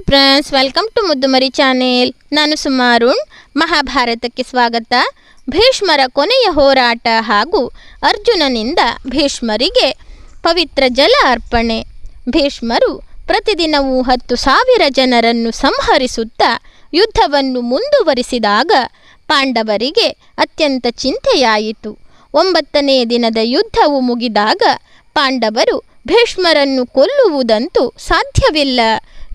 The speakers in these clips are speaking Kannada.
Hi friends, welcome to Muddumari channel. ನಾನು ಸುಮಾರುಣ್ ಮಹಾಭಾರತಕ್ಕೆ ಸ್ವಾಗತ. ಭೀಷ್ಮರ ಕೊನೆಯ ಹೋರಾಟ ಹಾಗೂ ಅರ್ಜುನನಿಂದ ಭೀಷ್ಮರಿಗೆ ಪವಿತ್ರ ಜಲ ಅರ್ಪಣೆ. ಭೀಷ್ಮರು ಪ್ರತಿದಿನವೂ ಹತ್ತು ಸಾವಿರ ಜನರನ್ನು ಸಂಹರಿಸುತ್ತಾ ಯುದ್ಧವನ್ನು ಮುಂದುವರಿಸಿದಾಗ ಪಾಂಡವರಿಗೆ ಅತ್ಯಂತ ಚಿಂತೆಯಾಯಿತು. ಒಂಬತ್ತನೇ ದಿನದ ಯುದ್ಧವು ಮುಗಿದಾಗ ಪಾಂಡವರು ಭೀಷ್ಮರನ್ನು ಕೊಲ್ಲುವುದಂತೂ ಸಾಧ್ಯವಿಲ್ಲ.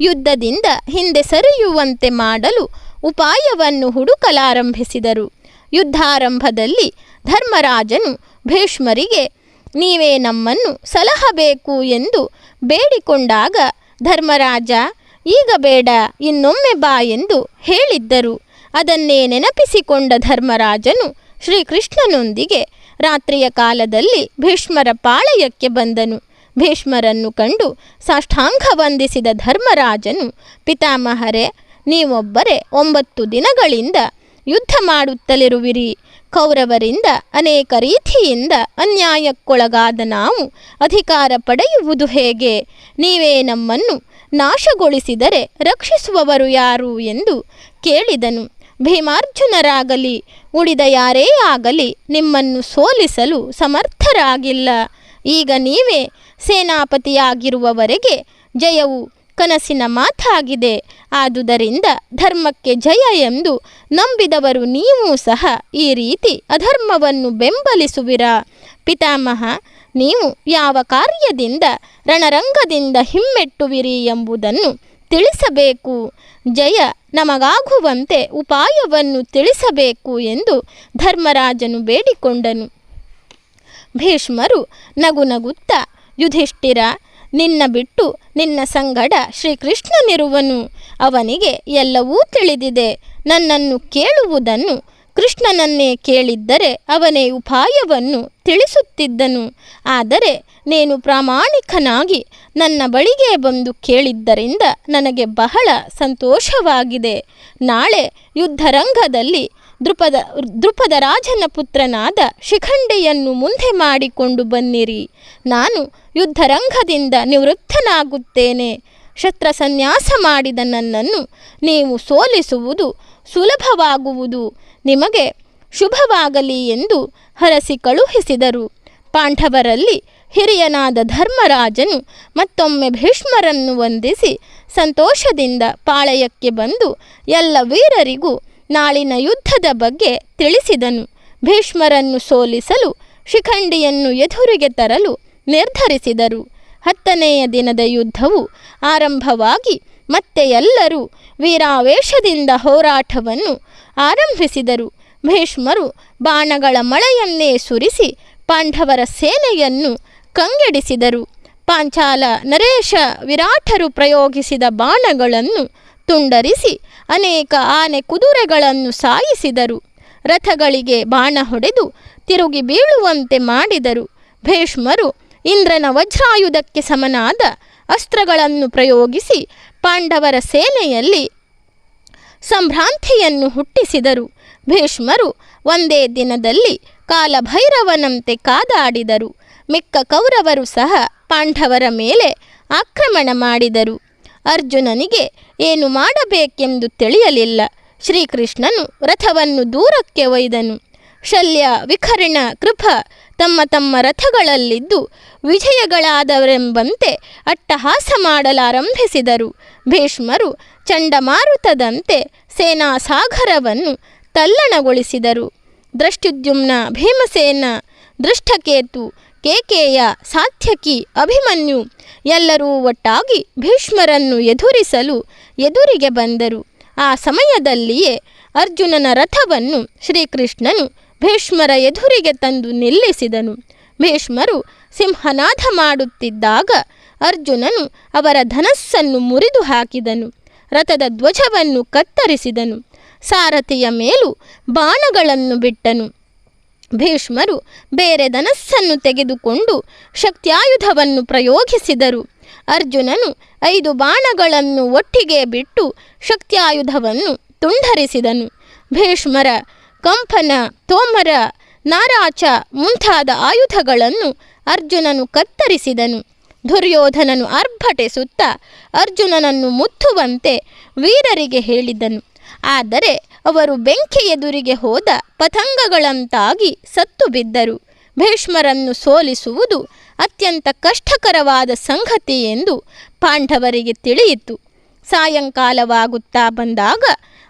ಯುದ್ಧದಿಂದ ಹಿಂದೆ ಸರಿಯುವಂತೆ ಮಾಡಲು ಉಪಾಯವನ್ನು ಹುಡುಕಲಾರಂಭಿಸಿದರು. ಯುದ್ಧಾರಂಭದಲ್ಲಿ ಧರ್ಮರಾಜನು ಭೀಷ್ಮರಿಗೆ, ನೀವೇ ನಮ್ಮನ್ನು ಸಲಹಬೇಕು ಎಂದು ಬೇಡಿಕೊಂಡಾಗ ಧರ್ಮರಾಜ, ಈಗ ಬೇಡ, ಇನ್ನೊಮ್ಮೆ ಬಾ ಎಂದು ಹೇಳಿದ್ದರು. ಅದನ್ನೇ ನೆನಪಿಸಿಕೊಂಡ ಧರ್ಮರಾಜನು ಶ್ರೀಕೃಷ್ಣನೊಂದಿಗೆ ರಾತ್ರಿಯ ಕಾಲದಲ್ಲಿ ಭೀಷ್ಮರ ಪಾಳಯಕ್ಕೆ ಬಂದನು. ಭೀಷ್ಮರನ್ನು ಕಂಡು ಸಾಷ್ಟಾಂಗ ವಂದಿಸಿದ ಧರ್ಮರಾಜನು, ಪಿತಾಮಹರೇ, ನೀವೊಬ್ಬರೇ ಒಂಬತ್ತು ದಿನಗಳಿಂದ ಯುದ್ಧ ಮಾಡುತ್ತಲಿರುವಿರಿ. ಕೌರವರಿಂದ, ಅನೇಕ ರೀತಿಯಿಂದ ಅನ್ಯಾಯಕ್ಕೊಳಗಾದ ನಾವು ಅಧಿಕಾರ ಪಡೆಯುವುದು ಹೇಗೆ? ನೀವೇ ನಮ್ಮನ್ನು ನಾಶಗೊಳಿಸಿದರೆ ರಕ್ಷಿಸುವವರು ಯಾರು? ಎಂದು ಕೇಳಿದನು. ಭೀಮಾರ್ಜುನರಾಗಲಿ, ಉಳಿದ ಯಾರೇ ಆಗಲಿ ನಿಮ್ಮನ್ನು ಸೋಲಿಸಲು ಸಮರ್ಥರಾಗಿಲ್ಲ. ಈಗ ನೀವೇ ಸೇನಾಪತಿಯಾಗಿರುವವರೆಗೆ ಜಯವು ಕನಸಿನ ಮಾತಾಗಿದೆ. ಆದುದರಿಂದ ಧರ್ಮಕ್ಕೆ ಜಯ ಎಂದು ನಂಬಿದವರು ನೀವು ಸಹ ಈ ರೀತಿ ಅಧರ್ಮವನ್ನು ಬೆಂಬಲಿಸುವಿರಾ. ಪಿತಾಮಹ, ನೀವು ಯಾವ ಕಾರ್ಯದಿಂದ ರಣರಂಗದಿಂದ ಹಿಮ್ಮೆಟ್ಟುವಿರಿ ಎಂಬುದನ್ನು ತಿಳಿಸಬೇಕು. ಜಯ ನಮಗಾಗುವಂತೆ ಉಪಾಯವನ್ನು ತಿಳಿಸಬೇಕು ಎಂದು ಧರ್ಮರಾಜನು ಬೇಡಿಕೊಂಡನು. ಭೀಷ್ಮರು ನಗು ನಗುತ್ತಾ ಯುಧಿಷ್ಠಿರ, ನಿನ್ನ ಬಿಟ್ಟು ನಿನ್ನ ಸಂಗಡ ಶ್ರೀಕೃಷ್ಣನಿರುವನು ಅವನಿಗೆ ಎಲ್ಲವೂ ತಿಳಿದಿದೆ. ನನ್ನನ್ನು ಕೇಳುವುದನ್ನು ಕೃಷ್ಣನನ್ನೇ ಕೇಳಿದ್ದರೆ ಅವನೇ ಉಪಾಯವನ್ನು ತಿಳಿಸುತ್ತಿದ್ದನು. ಆದರೆ ನೀನು ಪ್ರಾಮಾಣಿಕನಾಗಿ ನನ್ನ ಬಳಿಗೆ ಬಂದು ಕೇಳಿದ್ದರಿಂದ ನನಗೆ ಬಹಳ ಸಂತೋಷವಾಗಿದೆ. ನಾಳೆ ಯುದ್ಧರಂಗದಲ್ಲಿ ದೃಪದ ದೃಪದ ರಾಜನ ಪುತ್ರನಾದ ಶಿಖಂಡಿಯನ್ನು ಮುಂದೆ ಮಾಡಿಕೊಂಡು ಬನ್ನಿರಿ. ನಾನು ಯುದ್ಧರಂಗದಿಂದ ನಿವೃತ್ತನಾಗುತ್ತೇನೆ. ಶಸ್ತ್ರ ಸನ್ಯಾಸ ಮಾಡಿದ ನನ್ನನ್ನು ನೀವು ಸೋಲಿಸುವುದು ಸುಲಭವಾಗುವುದು. ನಿಮಗೆ ಶುಭವಾಗಲಿ ಎಂದು ಹರಸಿ ಕಳುಹಿಸಿದರು. ಪಾಂಡವರಲ್ಲಿ ಹಿರಿಯನಾದ ಧರ್ಮರಾಜನು ಮತ್ತೊಮ್ಮೆ ಭೀಷ್ಮರನ್ನು ವಂದಿಸಿ ಸಂತೋಷದಿಂದ ಪಾಳಯಕ್ಕೆ ಬಂದು ಎಲ್ಲ ವೀರರಿಗೂ ನಾಳಿನ ಯುದ್ಧದ ಬಗ್ಗೆ ತಿಳಿಸಿದನು. ಭೀಷ್ಮರನ್ನು ಸೋಲಿಸಲು ಶಿಖಂಡಿಯನ್ನು ಎದುರಿಗೆ ತರಲು ನಿರ್ಧರಿಸಿದರು. ಹತ್ತನೆಯ ದಿನದ ಯುದ್ಧವು ಆರಂಭವಾಗಿ ಮತ್ತೆ ಎಲ್ಲರೂ ವೀರಾವೇಶದಿಂದ ಹೋರಾಟವನ್ನು ಆರಂಭಿಸಿದರು. ಭೀಷ್ಮರು ಬಾಣಗಳ ಮಳೆಯನ್ನೇ ಸುರಿಸಿ ಪಾಂಡವರ ಸೇನೆಯನ್ನು ಕಂಗೆಡಿಸಿದರು. ಪಾಂಚಾಲ ನರೇಶ ವಿರಾಟರು ಪ್ರಯೋಗಿಸಿದ ಬಾಣಗಳನ್ನು ತುಂಡರಿಸಿ ಅನೇಕ ಆನೆ ಕುದುರೆಗಳನ್ನು ಸಾಯಿಸಿದರು. ರಥಗಳಿಗೆ ಬಾಣ ಹೊಡೆದು ತಿರುಗಿ ಬೀಳುವಂತೆ ಮಾಡಿದರು. ಭೀಷ್ಮರು ಇಂದ್ರನ ವಜ್ರಾಯುಧಕ್ಕೆ ಸಮನಾದ ಅಸ್ತ್ರಗಳನ್ನು ಪ್ರಯೋಗಿಸಿ ಪಾಂಡವರ ಸೇನೆಯಲ್ಲಿ ಸಂಭ್ರಾಂತಿಯನ್ನು ಹುಟ್ಟಿಸಿದರು. ಭೀಷ್ಮರು ಒಂದೇ ದಿನದಲ್ಲಿ ಕಾಲಭೈರವನಂತೆ ಕಾದಾಡಿದರು. ಮಿಕ್ಕ ಕೌರವರು ಸಹ ಪಾಂಡವರ ಮೇಲೆ ಆಕ್ರಮಣ ಮಾಡಿದರು. ಅರ್ಜುನನಿಗೆ ಏನು ಮಾಡಬೇಕೆಂದು ತಿಳಿಯಲಿಲ್ಲ. ಶ್ರೀಕೃಷ್ಣನು ರಥವನ್ನು ದೂರಕ್ಕೆ ಒಯ್ದನು. ಶಲ್ಯ ವಿಖರ್ಣ ಕೃಪ ತಮ್ಮ ತಮ್ಮ ರಥಗಳಲ್ಲಿದ್ದು ವಿಜಯಗಳಾದವರೆಂಬಂತೆ ಅಟ್ಟಹಾಸ ಮಾಡಲಾರಂಭಿಸಿದರು. ಭೀಷ್ಮರು ಚಂಡಮಾರುತದಂತೆ ಸೇನಾ ಸಾಗರವನ್ನು ತಲ್ಲಣಗೊಳಿಸಿದರು. ದೃಷ್ಟ್ಯುದ್ಯುಮ್ನ ಭೀಮಸೇನ ದೃಷ್ಟಕೇತು ಕೇಕೇಯ ಸಾಧ್ಯಕಿ ಅಭಿಮನ್ಯು ಎಲ್ಲರೂ ಒಟ್ಟಾಗಿ ಭೀಷ್ಮರನ್ನು ಎದುರಿಸಲು ಎದುರಿಗೆ ಬಂದರು. ಆ ಸಮಯದಲ್ಲಿಯೇ ಅರ್ಜುನನ ರಥವನ್ನು ಶ್ರೀಕೃಷ್ಣನು ಭೀಷ್ಮರ ಎದುರಿಗೆ ತಂದು ನಿಲ್ಲಿಸಿದನು. ಭೀಷ್ಮರು ಸಿಂಹನಾಥ ಮಾಡುತ್ತಿದ್ದಾಗ ಅರ್ಜುನನು ಅವರ ಧನಸ್ಸನ್ನು ಮುರಿದು ಹಾಕಿದನು. ರಥದ ಧ್ವಜವನ್ನು ಕತ್ತರಿಸಿದನು. ಸಾರಥಿಯ ಮೇಲೂ ಬಾಣಗಳನ್ನು ಬಿಟ್ಟನು. ಭೀಷ್ಮರು ಬೇರೆ ಧನಸ್ಸನ್ನು ತೆಗೆದುಕೊಂಡು ಶಕ್ತ್ಯಾಯುಧವನ್ನು ಪ್ರಯೋಗಿಸಿದರು. ಅರ್ಜುನನು ಐದು ಬಾಣಗಳನ್ನು ಒಟ್ಟಿಗೆ ಬಿಟ್ಟು ಶಕ್ತ್ಯಾಯುಧವನ್ನು ತುಂಡರಿಸಿದನು. ಭೀಷ್ಮರ ಕಂಪನ, ತೋಮರ, ನಾರಾಚ ಮುಂತಾದ ಆಯುಧಗಳನ್ನು ಅರ್ಜುನನು ಕತ್ತರಿಸಿದನು. ದುರ್ಯೋಧನನು ಅರ್ಭಟಿಸುತ್ತಾ ಅರ್ಜುನನನ್ನು ಮುತ್ತುವಂತೆ ವೀರರಿಗೆ ಹೇಳಿದನು. ಆದರೆ ಅವರು ಬೆಂಕಿ ಎದುರಿಗೆ ಹೋದ ಪತಂಗಗಳಂತಾಗಿ ಸತ್ತು ಬಿದ್ದರು. ಭೀಷ್ಮರನ್ನು ಸೋಲಿಸುವುದು ಅತ್ಯಂತ ಕಷ್ಟಕರವಾದ ಸಂಗತಿ ಎಂದು ಪಾಂಡವರಿಗೆ ತಿಳಿಯಿತು. ಸಾಯಂಕಾಲವಾಗುತ್ತಾ ಬಂದಾಗ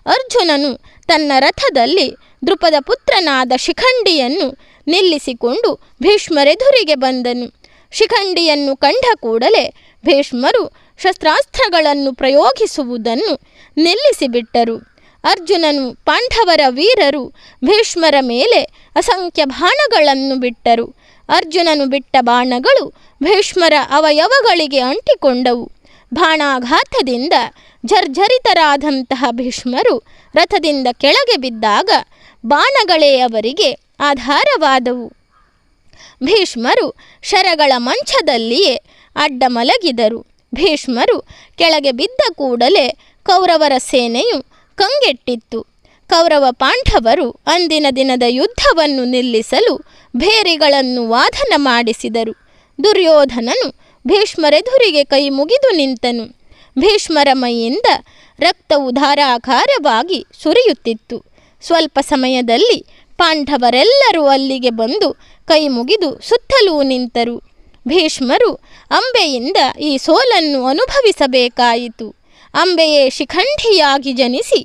ಅರ್ಜುನನು ತನ್ನ ರಥದಲ್ಲಿ ದೃಪದ ಪುತ್ರನಾದ ಶಿಖಂಡಿಯನ್ನು ನಿಲ್ಲಿಸಿಕೊಂಡು ಭೀಷ್ಮರೆದುರಿಗೆ ಬಂದನು. ಶಿಖಂಡಿಯನ್ನು ಕಂಡ ಕೂಡಲೇ ಭೀಷ್ಮರು ಶಸ್ತ್ರಾಸ್ತ್ರಗಳನ್ನು ಪ್ರಯೋಗಿಸುವುದನ್ನು ನಿಲ್ಲಿಸಿಬಿಟ್ಟರು. ಅರ್ಜುನನು ಪಾಂಡವರ ವೀರರು ಭೀಷ್ಮರ ಮೇಲೆ ಅಸಂಖ್ಯ ಬಾಣಗಳನ್ನು ಬಿಟ್ಟರು. ಅರ್ಜುನನು ಬಿಟ್ಟ ಬಾಣಗಳು ಭೀಷ್ಮರ ಅವಯವಗಳಿಗೆ ಅಂಟಿಕೊಂಡವು. ಬಾಣಾಘಾತದಿಂದ ಜರ್ಜರಿತರಾದಂತಹ ಭೀಷ್ಮರು ರಥದಿಂದ ಕೆಳಗೆ ಬಿದ್ದಾಗ ಬಾಣಗಳೇ ಅವರಿಗೆ ಆಧಾರವಾದವು. ಭೀಷ್ಮರು ಶರಗಳ ಮಂಚದಲ್ಲಿಯೇ ಅಡ್ಡ ಮಲಗಿದರು ಭೀಷ್ಮರು ಕೆಳಗೆ ಬಿದ್ದ ಕೂಡಲೇ ಕೌರವರ ಸೇನೆಯು ಕಂಗೆಟ್ಟಿತ್ತು. ಕೌರವ ಪಾಂಡವರು ಅಂದಿನ ದಿನದ ಯುದ್ಧವನ್ನು ನಿಲ್ಲಿಸಲು ಭೇರಿಗಳನ್ನು ವಾದನ ಮಾಡಿಸಿದರು. ದುರ್ಯೋಧನನು ಭೀಷ್ಮರೆದುರಿಗೆ ಕೈ ಮುಗಿದು ನಿಂತನು. ಭೀಷ್ಮರ ಮೈಯಿಂದ ರಕ್ತವು ಧಾರಾಕಾರವಾಗಿ ಸುರಿಯುತ್ತಿತ್ತು. ಸ್ವಲ್ಪ ಸಮಯದಲ್ಲಿ ಪಾಂಡವರೆಲ್ಲರೂ ಅಲ್ಲಿಗೆ ಬಂದು ಕೈ ಮುಗಿದು ಸುತ್ತಲೂ ನಿಂತರು. ಭೀಷ್ಮರು ಅಂಬೆಯಿಂದ ಈ ಸೋಲನ್ನು ಅನುಭವಿಸಬೇಕಾಯಿತು. ಅಂಬೆಯೇ ಶಿಖಂಡಿಯಾಗಿ ಜನಿಸಿ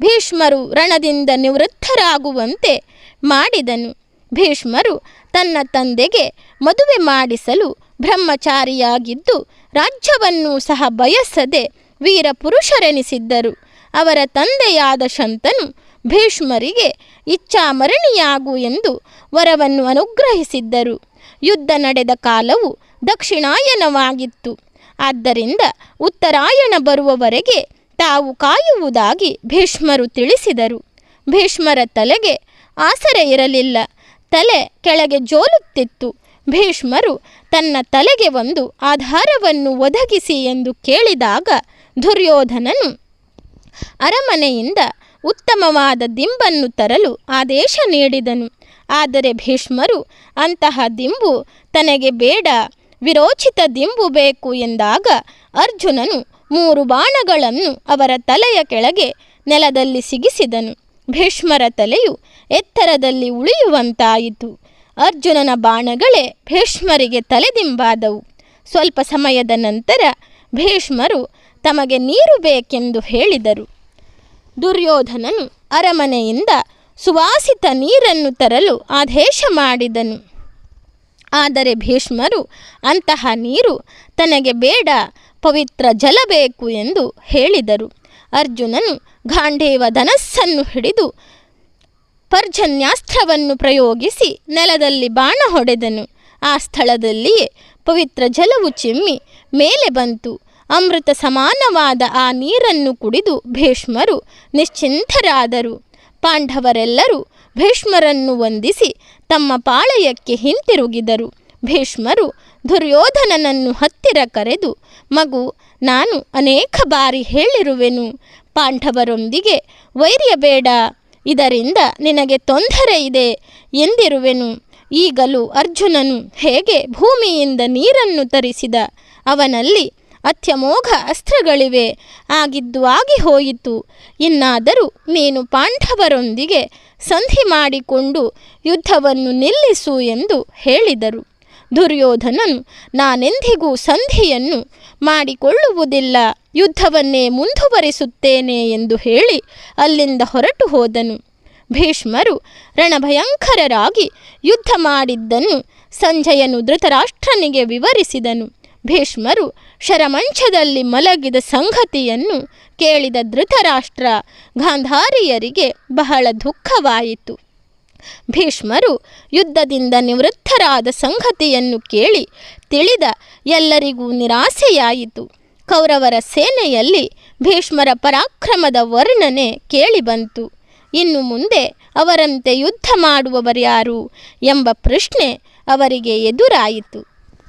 ಭೀಷ್ಮರು ರಣದಿಂದ ನಿವೃತ್ತರಾಗುವಂತೆ ಮಾಡಿದನು. ಭೀಷ್ಮರು ತನ್ನ ತಂದೆಗೆ ಮದುವೆ ಮಾಡಿಸಲು ಬ್ರಹ್ಮಚಾರಿಯಾಗಿದ್ದು ರಾಜ್ಯವನ್ನು ಸಹ ಬಯಸದೆ ವೀರ ಪುರುಷರೆನಿಸಿದ್ದರು ಅವರ ತಂದೆಯಾದ ಶಂತನು ಭೀಷ್ಮರಿಗೆ ಇಚ್ಛಾಮರಣಿಯಾಗು ಎಂದು ವರವನ್ನು ಅನುಗ್ರಹಿಸಿದ್ದರು. ಯುದ್ಧ ನಡೆದ ಕಾಲವು ದಕ್ಷಿಣಾಯನವಾಗಿತ್ತು. ಆದ್ದರಿಂದ ಉತ್ತರಾಯಣ ಬರುವವರೆಗೆ ತಾವು ಕಾಯುವುದಾಗಿ ಭೀಷ್ಮರು ತಿಳಿಸಿದರು. ಭೀಷ್ಮರ ತಲೆಗೆ ಆಸರೆ ಇರಲಿಲ್ಲ. ತಲೆ ಕೆಳಗೆ ಜೋಲುತ್ತಿತ್ತು. ಭೀಷ್ಮರು ತನ್ನ ತಲೆಗೆ ಒಂದು ಆಧಾರವನ್ನು ಒದಗಿಸಿ ಎಂದು ಕೇಳಿದಾಗ ದುರ್ಯೋಧನನು ಅರಮನೆಯಿಂದ ಉತ್ತಮವಾದ ದಿಂಬನ್ನು ತರಲು ಆದೇಶ ನೀಡಿದನು. ಆದರೆ ಭೀಷ್ಮರು ಅಂತಹ ದಿಂಬು ತನಗೆ ಬೇಡ. ವಿರೋಚಿತ ದಿಂಬು ಬೇಕು ಎಂದಾಗ ಅರ್ಜುನನು ಮೂರು ಬಾಣಗಳನ್ನು ಅವರ ತಲೆಯ ಕೆಳಗೆ ನೆಲದಲ್ಲಿ ಸಿಗಿಸಿದನು. ಭೀಷ್ಮರ ತಲೆಯು ಎತ್ತರದಲ್ಲಿ ಉಳಿಯುವಂತಾಯಿತು. ಅರ್ಜುನನ ಬಾಣಗಳೇ ಭೀಷ್ಮರಿಗೆ ತಲೆದಿಂಬಾದವು. ಸ್ವಲ್ಪ ಸಮಯದ ನಂತರ ಭೀಷ್ಮರು ತಮಗೆ ನೀರು ಬೇಕೆಂದು ಹೇಳಿದರು. ದುರ್ಯೋಧನನು ಅರಮನೆಯಿಂದ ಸುವಾಸಿತ ನೀರನ್ನು ತರಲು ಆದೇಶ ಮಾಡಿದನು. ಆದರೆ ಭೀಷ್ಮರು, ಅಂತಹ ನೀರು ತನಗೆ ಬೇಡ, ಪವಿತ್ರ ಜಲ ಬೇಕು ಎಂದು ಹೇಳಿದರು. ಅರ್ಜುನನು ಗಾಂಡೇವ ಧನಸ್ಸನ್ನು ಹಿಡಿದು ಪರ್ಜನ್ಯಾಸ್ತ್ರವನ್ನು ಪ್ರಯೋಗಿಸಿ ನೆಲದಲ್ಲಿ ಬಾಣ ಹೊಡೆದನು. ಆ ಸ್ಥಳದಲ್ಲಿಯೇ ಪವಿತ್ರ ಜಲವು ಚಿಮ್ಮಿ ಮೇಲೆ ಬಂತು. ಅಮೃತ ಸಮಾನವಾದ ಆ ನೀರನ್ನು ಕುಡಿದು ಭೀಷ್ಮರು ನಿಶ್ಚಿಂತರಾದರು. ಪಾಂಡವರೆಲ್ಲರೂ ಭೀಷ್ಮರನ್ನು ವಂದಿಸಿ ತಮ್ಮ ಪಾಳಯಕ್ಕೆ ಹಿಂತಿರುಗಿದರು. ಭೀಷ್ಮರು ದುರ್ಯೋಧನನನ್ನು ಹತ್ತಿರ ಕರೆದು, ಮಗು, ನಾನು ಅನೇಕ ಬಾರಿ ಹೇಳಿರುವೆನು. ಪಾಂಡವರೊಂದಿಗೆ ವೈರ್ಯ ಬೇಡ. ಇದರಿಂದ ನಿನಗೆ ತೊಂದರೆ ಇದೆ ಎಂದಿರುವೆನು. ಈಗಲೂ ಅರ್ಜುನನು ಹೇಗೆ ಭೂಮಿಯಿಂದ ನೀರನ್ನು ತರಿಸಿದ? ಅವನಲ್ಲಿ ಅತ್ಯಮೋಘ ಅಸ್ತ್ರಗಳಿವೆ. ಆಗಿದ್ದು ಆಗಿ ಹೋಯಿತು. ಇನ್ನಾದರೂ ನೀನು ಪಾಂಡವರೊಂದಿಗೆ ಸಂಧಿ ಮಾಡಿಕೊಂಡು ಯುದ್ಧವನ್ನು ನಿಲ್ಲಿಸು ಎಂದು ಹೇಳಿದರು. ದುರ್ಯೋಧನನು, ನಾನೆಂದಿಗೂ ಸಂಧಿಯನ್ನು ಮಾಡಿಕೊಳ್ಳುವುದಿಲ್ಲ. ಯುದ್ಧವನ್ನೇ ಮುಂದುವರಿಸುತ್ತೇನೆ ಎಂದು ಹೇಳಿ ಅಲ್ಲಿಂದ ಹೊರಟು ಹೋದನು. ಭೀಷ್ಮರು ರಣಭಯಂಕರರಾಗಿ ಯುದ್ಧ ಮಾಡಿದ್ದನ್ನು ಸಂಜಯನು ಧೃತರಾಷ್ಟ್ರನಿಗೆ ವಿವರಿಸಿದನು. ಭೀಷ್ಮರು ಶರಮಂಚದಲ್ಲಿ ಮಲಗಿದ ಸಂಗತಿಯನ್ನು ಕೇಳಿದ ಧೃತರಾಷ್ಟ್ರ ಗಾಂಧಾರಿಯರಿಗೆ ಬಹಳ ದುಃಖವಾಯಿತು. ಭೀಷ್ಮರು ಯುದ್ಧದಿಂದ ನಿವೃತ್ತರಾದ ಸಂಗತಿಯನ್ನು ಕೇಳಿ ತಿಳಿದ ಎಲ್ಲರಿಗೂ ನಿರಾಸೆಯಾಯಿತು. ಕೌರವರ ಸೇನೆಯಲ್ಲಿ ಭೀಷ್ಮರ ಪರಾಕ್ರಮದ ವರ್ಣನೆ ಕೇಳಿಬಂತು ಇನ್ನು ಮುಂದೆ ಅವರಂತೆ ಯುದ್ಧ ಮಾಡುವವರ್ಯಾರು ಎಂಬ ಪ್ರಶ್ನೆ ಅವರಿಗೆ ಎದುರಾಯಿತು.